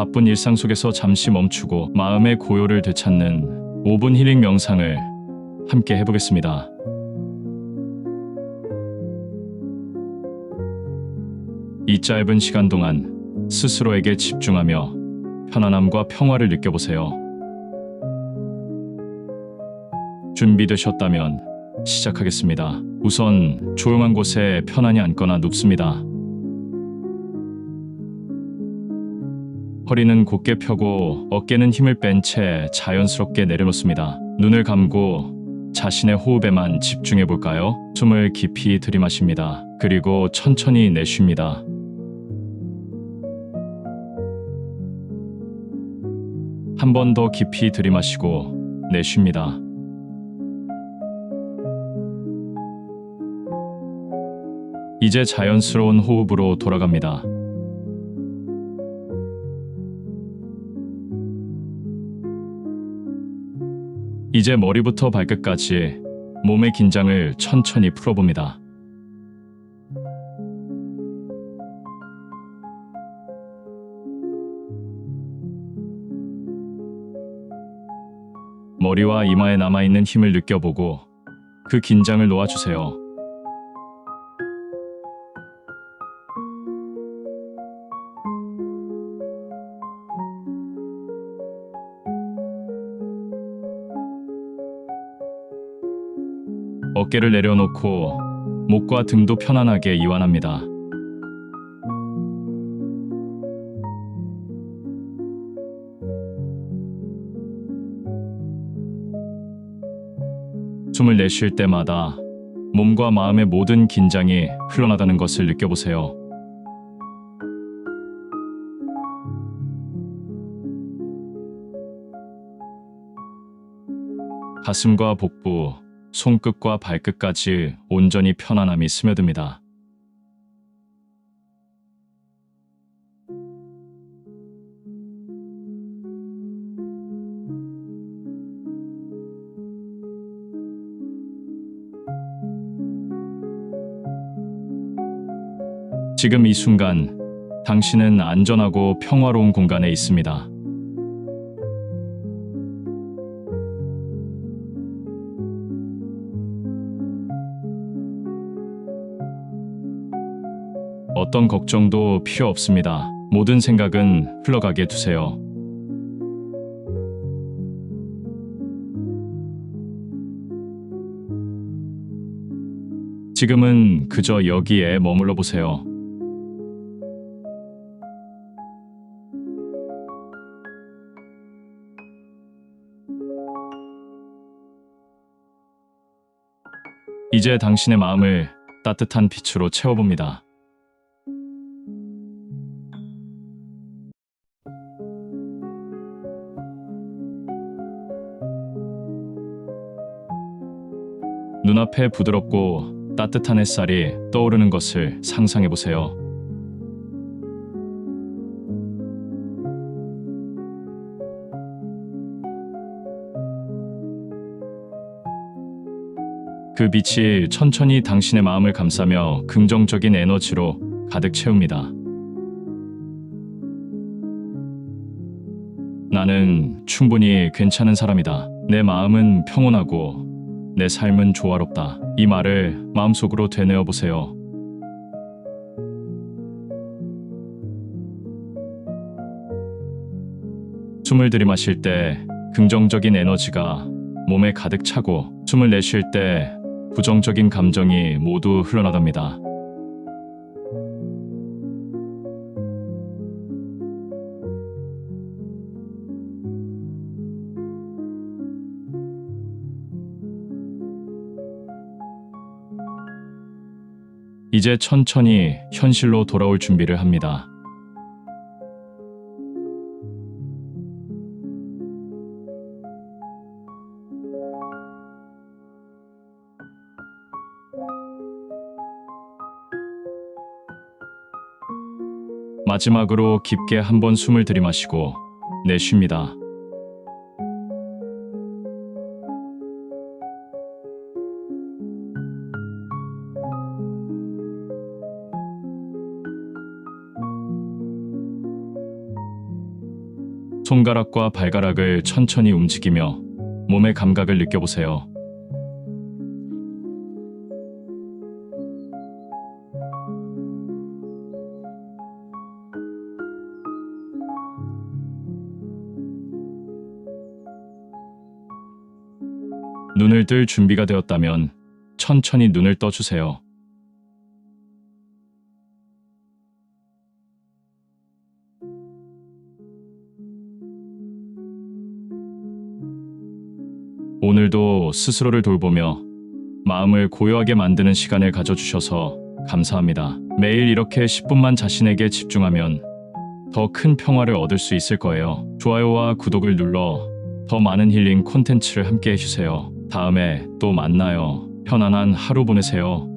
바쁜 일상 속에서 잠시 멈추고 마음의 고요를 되찾는 5분 힐링 명상을 함께 해보겠습니다. 이 짧은 시간 동안 스스로에게 집중하며 편안함과 평화를 느껴보세요. 준비되셨다면 시작하겠습니다. 우선 조용한 곳에 편안히 앉거나 눕습니다. 허리는 곧게 펴고 어깨는 힘을 뺀 채 자연스럽게 내려놓습니다. 눈을 감고 자신의 호흡에만 집중해 볼까요? 숨을 깊이 들이마십니다. 그리고 천천히 내쉽니다. 한 번 더 깊이 들이마시고 내쉽니다. 이제 자연스러운 호흡으로 돌아갑니다. 이제 머리부터 발끝까지 몸의 긴장을 천천히 풀어봅니다. 머리와 이마에 남아있는 힘을 느껴보고 그 긴장을 놓아주세요. 어깨를 내려놓고 목과 등도 편안하게 이완합니다. 숨을 내쉴 때마다 몸과 마음의 모든 긴장이 흘러나가는 것을 느껴보세요. 가슴과 복부, 손끝과 발끝까지 온전히 편안함이 스며듭니다. 지금 이 순간 당신은 안전하고 평화로운 공간에 있습니다. 어떤 걱정도 필요 없습니다. 모든 생각은 흘러가게 두세요. 지금은 그저 여기에 머물러 보세요. 이제 당신의 마음을 따뜻한 빛으로 채워봅니다. 눈앞에 부드럽고 따뜻한 햇살이 떠오르는 것을 상상해 보세요. 그 빛이 천천히 당신의 마음을 감싸며 긍정적인 에너지로 가득 채웁니다. 나는 충분히 괜찮은 사람이다. 내 마음은 평온하고 내 삶은 조화롭다. 이 말을 마음속으로 되뇌어 보세요. 숨을 들이마실 때 긍정적인 에너지가 몸에 가득 차고 숨을 내쉴 때 부정적인 감정이 모두 흘러나갑니다. 이제 천천히 현실로 돌아올 준비를 합니다. 마지막으로 깊게 한번 숨을 들이마시고 내쉽니다. 손가락과 발가락을 천천히 움직이며 몸의 감각을 느껴보세요. 눈을 뜰 준비가 되었다면 천천히 눈을 떠주세요. 오늘도 스스로를 돌보며 마음을 고요하게 만드는 시간을 가져주셔서 감사합니다. 매일 이렇게 10분만 자신에게 집중하면 더 큰 평화를 얻을 수 있을 거예요. 좋아요와 구독을 눌러 더 많은 힐링 콘텐츠를 함께 해주세요. 다음에 또 만나요. 편안한 하루 보내세요.